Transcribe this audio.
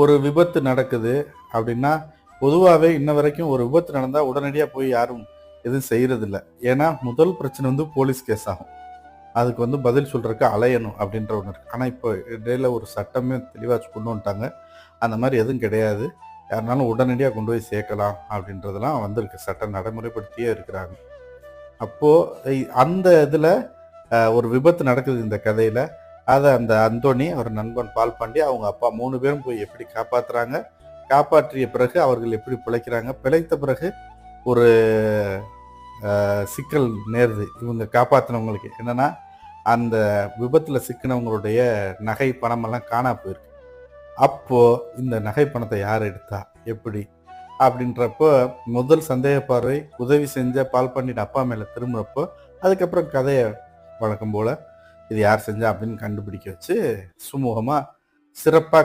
ஒரு விபத்து நடக்குது அப்படின்னா பொதுவாகவே இன்ன வரைக்கும் ஒரு விபத்து நடந்தால் உடனடியாக போய் யாரும் எதுவும் செய்கிறதில்ல ஏன்னா முதல் பிரச்சனை வந்து போலீஸ் கேஸ் ஆகும். அதுக்கு வந்து பதில் சொல்கிறதுக்கு அலையணும் அப்படின்ற ஒன்று இருக்குது ஆனால் இப்போ இடையில ஒரு சட்டமே தெளிவாக கொண்டு வந்துட்டாங்க. அந்த மாதிரி எதுவும் கிடையாது. யாருனாலும் உடனடியாக கொண்டு போய் சேர்க்கலாம் அப்படின்றதெல்லாம் வந்திருக்கு. சட்டம் நடைமுறைப்படுத்தியே இருக்கிறாங்க. அப்போது அந்த இதில் ஒரு விபத்து நடக்குது இந்த கதையில். அதை அந்த அந்தோணி அவர் நண்பன் பால் பாண்டி அவங்க அப்பா மூணு பேரும் போய் எப்படி காப்பாற்றுறாங்க காப்பாற்றிய பிறகு அவர்கள் எப்படி பிழைக்கிறாங்க பிழைத்த பிறகு ஒரு சிக்கல் நேருது இவங்க காப்பாற்றினவங்களுக்கு என்னன்னா அந்த விபத்தில் சிக்கினவங்களுடைய நகை பணமெல்லாம் காணா போயிருக்கு. அப்போது இந்த நகை பணத்தை யார் எடுத்தா எப்படி? அப்படின்றப்போ முதல் சந்தேக பார்வை உதவி செஞ்ச பால் பண்ணிட்டு அப்பா மேலே திரும்புறப்போ அதுக்கப்புறம் கதையை வழக்கம் போல் இது யார் செஞ்சா அப்படின்னு கண்டுபிடிக்க வச்சு சுமூகமாக சிறப்பாக